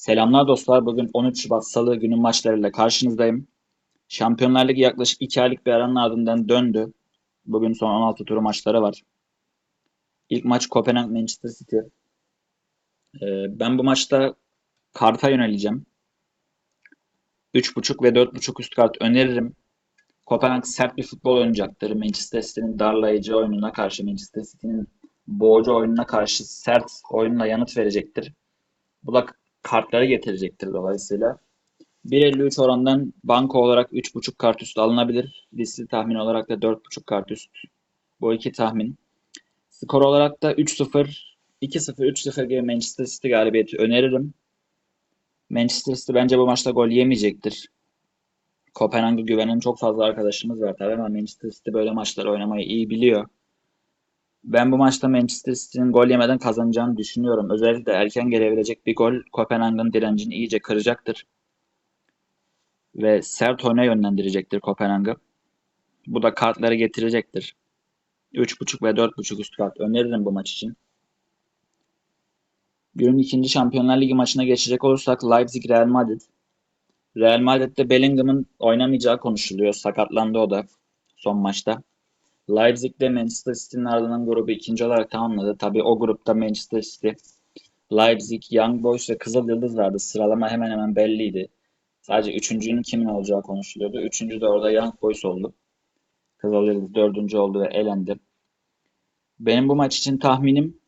Selamlar dostlar. Bugün 13 Şubat Salı günü maçlarıyla karşınızdayım. Şampiyonlar Ligi yaklaşık 2 aylık bir aranın ardından döndü. Bugün son 16 turu maçları var. İlk maç Kopenhag Manchester City. Ee, ben bu maçta karta yöneleceğim. 3.5 ve 4.5 üst kart öneririm. Kopenhag sert bir futbol oynayacaktır. Manchester City'nin darlayıcı oyununa karşı, Manchester City'nin boğucu oyununa karşı sert oyunla yanıt verecektir. Bu da kartları getirecektir dolayısıyla. 1.53 orandan banko olarak 3.5 kart üstü alınabilir. Riskli tahmin olarak da 4.5 kart üst. Bu iki tahmin. Skor olarak da 3-0, 2-0, 3-0 gibi Manchester City galibiyeti öneririm. Manchester City bence bu maçta gol yemeyecektir. Kopenhag'a güvenen çok fazla arkadaşımız var tabii ama Manchester City böyle maçları oynamayı iyi biliyor. Ben bu maçta Manchester City'nin gol yemeden kazanacağını düşünüyorum. Özellikle erken gelebilecek bir gol Kopenhag'ın direncini iyice kıracaktır. Ve sert oyuna yönlendirecektir Kopenhag'ı. Bu da kartları getirecektir. 3.5 ve 4.5 üst kart öneririm bu maç için. Günün ikinci Şampiyonlar Ligi maçına geçecek olursak Leipzig Real Madrid. Real Madrid'de Bellingham'ın oynamayacağı konuşuluyor. Sakatlandı o da son maçta. Leipzig de Manchester City'nin ardından grubu ikinci olarak tamamladı. Tabii o grupta Manchester City, Leipzig, Young Boys ve Kızıl Yıldız vardı. Sıralama hemen hemen belliydi. Sadece üçüncünün kimin olacağı konuşuluyordu. Üçüncü de orada Young Boys oldu. Kızıl Yıldız dördüncü oldu ve elendi. Benim bu maç için tahminim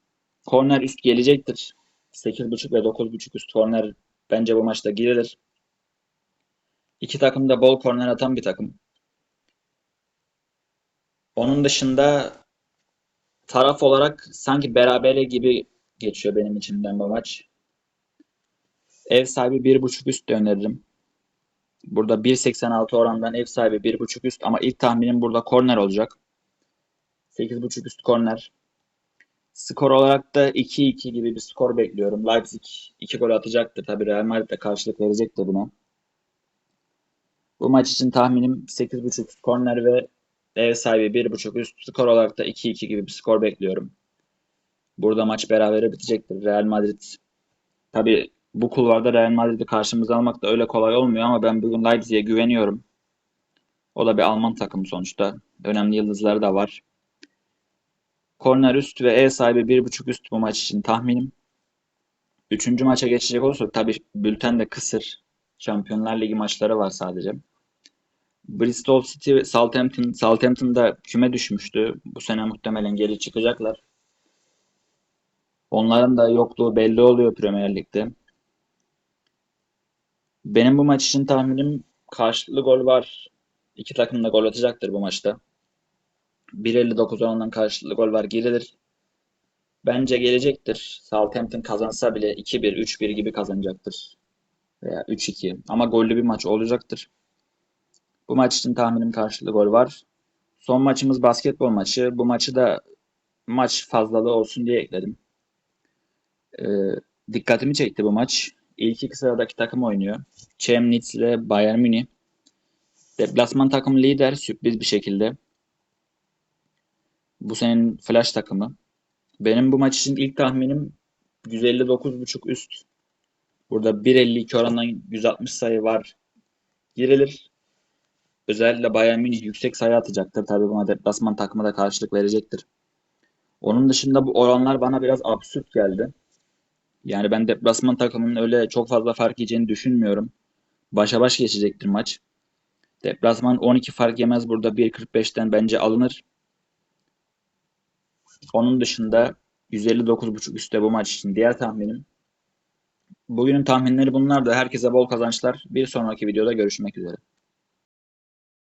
korner üst gelecektir. 8.5 ve 9.5 üst korner bence bu maçta girilir. İki takım da bol korner atan bir takım. Onun dışında taraf olarak sanki berabere gibi geçiyor benim içimden bu maç. Ev sahibi 1.5 üst de öneririm. Burada 1.86 orandan ev sahibi 1.5 üst ama ilk tahminim burada korner olacak. 8.5 üst korner. Skor olarak da 2-2 gibi bir skor bekliyorum. Leipzig 2 gol atacaktır. Tabii Real Madrid de karşılık verecektir buna. Bu maç için tahminim 8.5 üst korner ve ev sahibi 1.5 üst skor olarak da 2-2 gibi bir skor bekliyorum. Burada maç berabere bitecektir. Real Madrid tabii bu kulvarda Real Madrid'i karşımıza almak da öyle kolay olmuyor ama ben bugün Leipzig'e güveniyorum. O da bir Alman takımı sonuçta. Önemli yıldızları da var. Korner üst ve ev sahibi 1.5 üst bu maç için tahminim. Üçüncü maça geçecek olursak tabii bülten de kısır. Şampiyonlar Ligi maçları var sadece. Bristol City ve Southampton, Southampton'da küme düşmüştü. Bu sene muhtemelen geri çıkacaklar. Onların da yokluğu belli oluyor Premier Lig'de. Benim bu maç için tahminim karşılıklı gol var. İki takım da gol atacaktır bu maçta. 1.59 oranından karşılıklı gol var girilir. Bence gelecektir. Southampton kazansa bile 2-1, 3-1 gibi kazanacaktır. Veya 3-2. Ama gollü bir maç olacaktır. Bu maç için tahminim karşılıklı gol var. Son maçımız basketbol maçı. Bu maçı da maç fazlalığı olsun diye ekledim. Ee, dikkatimi çekti bu maç. İlk iki sıradaki takım oynuyor. Chemnitz ile Bayern Münih. Deplasman takım lider sürpriz bir şekilde. Bu senin flash takımı. Benim bu maç için ilk tahminim 159.5 üst. Burada 1.52 orandan 160 sayı var. Girilir. Özellikle Bayern Münih yüksek sayı atacaktır. Tabii buna deplasman takımı da karşılık verecektir. Onun dışında bu oranlar bana biraz absürt geldi. Yani ben deplasman takımının öyle çok fazla fark yiyeceğini düşünmüyorum. Başa baş geçecektir maç. Deplasman 12 fark yemez burada 1.45'ten bence alınır. Onun dışında 159.5 üstte bu maç için diğer tahminim. Bugünün tahminleri bunlar da herkese bol kazançlar. Bir sonraki videoda görüşmek üzere.